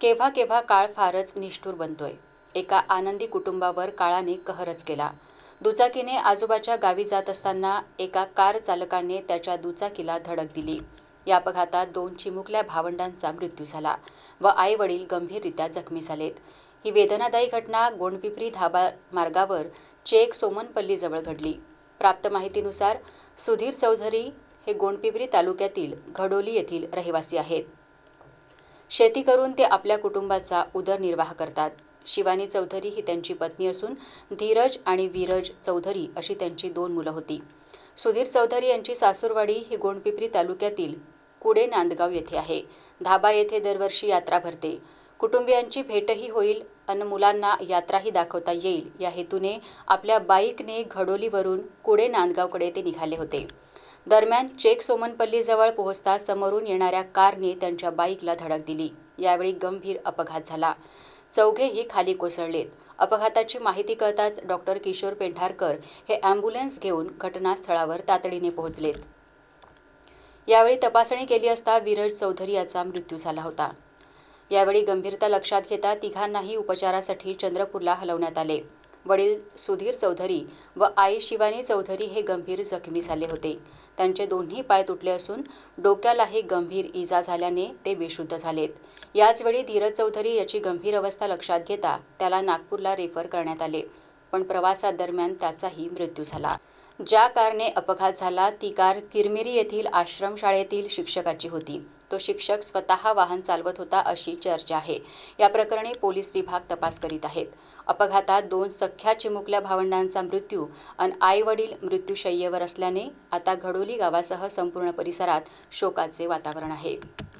केव्हा केव्हा काळ फारच निष्ठूर बनतोय. एका आनंदी कुटुंबावर काळाने कहरच केला. दुचाकीने आजोबाच्या गावी जात असताना एका कार चालकाने त्याच्या दुचाकीला धडक दिली. या अपघातात दोन चिमुकल्या भावंडांचा मृत्यू झाला व आई वडील गंभीररित्या जखमी झालेत. ही वेदनादायी घटना गोंडपिपरी धाबा मार्गावर चेक सोमनपल्लीजवळ घडली. प्राप्त माहितीनुसार सुधीर चौधरी हे गोंडपिपरी तालुक्यातील घडोली येथील रहिवासी आहेत. शेती करून ते आपल्या कुटुंबाचा उदरनिर्वाह करतात. शिवानी चौधरी ही त्यांची पत्नी असून धीरज आणि वीरज चौधरी अशी त्यांची दोन मुलं होती. सुधीर चौधरी यांची सासूरवाडी ही गोंडपिपरी तालुक्यातील कुडे नांदगाव येथे आहे. धाबा येथे दरवर्षी यात्रा भरते. कुटुंबियांची भेटही होईल अन मुलांना यात्राही दाखवता येईल. या हेतूने आपल्या बाईकने घडोलीवरून कुडे नांदगावकडे ते निघाले होते. दरम्यान चेक सोमनपल्लीजवळ पोहोचता समोरून येणाऱ्या कारने त्यांच्या बाईकला धडक दिली. यावेळी गंभीर अपघात झाला. चौघेही खाली कोसळलेत. अपघाताची माहिती कळताच डॉक्टर किशोर पेंढारकर हे अँब्युलन्स घेऊन घटनास्थळावर तातडीने पोहोचलेत. यावेळी तपासणी केली असता विरज चौधरी याचा मृत्यू झाला होता. यावेळी गंभीरता लक्षात घेता तिघांनाही उपचारासाठी चंद्रपूरला हलवण्यात आले. वडील सुधीर चौधरी व आई शिवानी चौधरी हे गंभीर जखमी झाले होते. त्यांचे दोन्ही पाय तुटले असून डोक्यालाही गंभीर इजा झाल्याने ते बेशुद्ध झालेत. याचवेळी धीरज चौधरी याची गंभीर अवस्था लक्षात घेता त्याला नागपूरला रेफर करण्यात आले. पण प्रवासादरम्यान त्याचाही मृत्यू झाला. ज्या कारने अपघात झाला ती कार किरमिरी येथील आश्रमशाळेतील शिक्षकाची होती. तो शिक्षक स्वतः वाहन चालवत होता अशी चर्चा आहे. या प्रकरणी पोलीस विभाग तपास करीत आहेत. अपघातात दोन सख्या चिमुकल्या भावंडांचा मृत्यू अन आई वडील मृत्यूशय्येवर असल्याने आता घडोली गावासह संपूर्ण परिसरात शोकाचे वातावरण आहे.